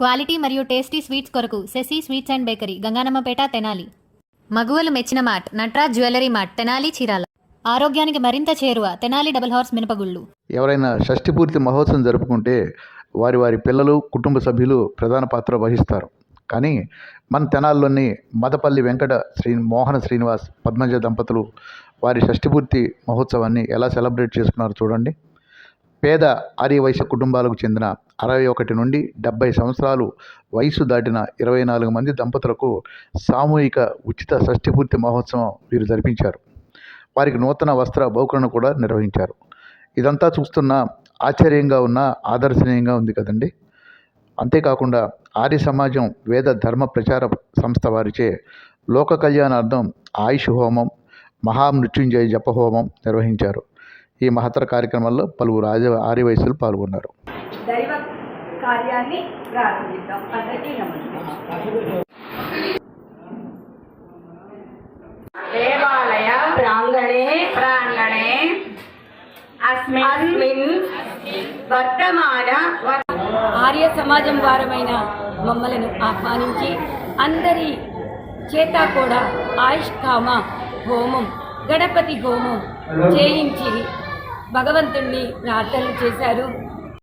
Quality మరియు tasty sweets కొరకు Sasi sweets and bakery Gangannamapeta Tenali. మగువలు మెచ్చిన mart Natraj jewellery mart Tenali Chirala. ఆరోగ్యానికి మరింత చేరువ తెనాలి డబుల్ హార్స్ మినపగుళ్ళు. ఎవరైనా షష్ఠి పూర్తి మహోత్సవం జరుపుకుంటే వారి వారి పిల్లలు కుటుంబ సభ్యులు ప్రధాన పాత్ర వహిస్తారు. కానీ మన తెనాల్లోని మదపల్లి వెంకట శ్రీ మోహన శ్రీనివాస్ పద్మజ దంపతులు వారి షష్ఠిపూర్తి మహోత్సవాన్ని ఎలా సెలబ్రేట్ చేసుకున్నారో చూడండి. పేద ఆర్యవైశ్య కుటుంబాలకు చెందిన అరవై ఒకటి నుండి డెబ్బై సంవత్సరాలు వయసు దాటిన ఇరవై నాలుగు మంది దంపతులకు సామూహిక ఉచిత షష్ఠిపూర్తి మహోత్సవం వీరు జరిపించారు. వారికి నూతన వస్త్ర బహుకరణ కూడా నిర్వహించారు. ఇదంతా చూస్తున్న ఆశ్చర్యంగా ఉన్న ఆదర్శనీయంగా ఉంది కదండి. అంతేకాకుండా ఆర్య సమాజం వేద ధర్మ ప్రచార సంస్థ వారిచే లోక కళ్యాణార్థం ఆయుష్ హోమం మహామృత్యుంజయ జప హోమం నిర్వహించారు. ఈ మహత్తర కార్యక్రమంలో పలువురు ఆర్య ఆర్యవయసులు పాల్గొన్నారు. దైవ కార్యాన్ని ప్రారంభిద్దాం. అందరికీ నమస్కారం. దేవాలయ ప్రాంగణే ప్రాంగణే అస్మిన్ అస్మిన్ వర్తమాన ఆర్య సమాజం వారమైన మమ్మలను ఆహ్వానించి అందరి చేత కూడా ఆయుష్ కామ హోమం గణపతి హోమం చేయించి భగవంతుణ్ణి ప్రార్థనలు చేశారు.